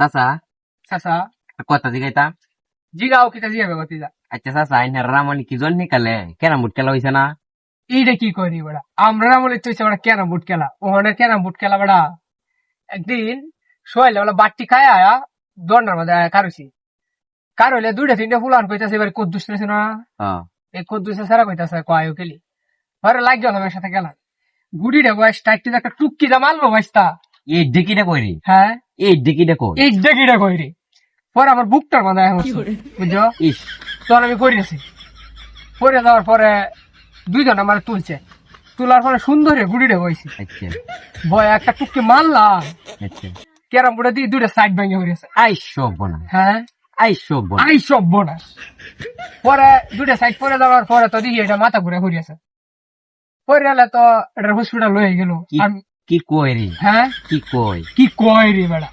চাচা চাচা কথা জিগাইতাম জিগাও কিতা জিগাবে গতিজা আচ্ছা চাচা আইনার রামনি কি জল নিকালে কেন মুট খেলা হয়েছে না এইটা কি করি বেড়া আমরা বেড়া ক্যারাম বুট খেলা ওখানে ক্যারাম বুট খেলা বেড়া একদিন বাট্টি খায় আয়া দন্ডার মধ্যে আয়া কারুছি কার হইলে দুইটা তিনটা ফুলান কইতাছে এবার কদ্দুস রয়েছে না এই কদ্দুসে সারা কইতাছে কয় খেলি পরে লাগ গেল সাথে গেলাম গুড়িটা বয়স টাইটি একটা টুক্কি যা মারলো বয়সটা এই ডিকিটা কইরি হ্যাঁ এই ডিকিটা কই এই ডেকিটা কই রে। পরে আমার বুকটার মাথায় এখন বুঝছ? ইস। তখন আমি করিয়েছি করে দেওয়ার পরে দুইজন আমার তুলছে। তোলার পরে সুন্দর গুড়িটা বইছি আচ্ছা। ভয় একটা টুককে মারলাম আচ্ছা। ক্যারাম বোর্ডে দিয়ে দুইটা সাইড ভেঙে হয়েছে আই সব বনা হ্যাঁ? আই সব বনা আই সব বোনাস পরে দুইটা সাইড পরে দেওয়ার পরে তো দেখি এটা মাথা ঘুরে ঘুরিয়েছে। পরে গেলে তো এটা হসপিটাল হয়ে গেল। কি- কয় রে? হ্যাঁ? কি কয় কি কয় রে বেড়া?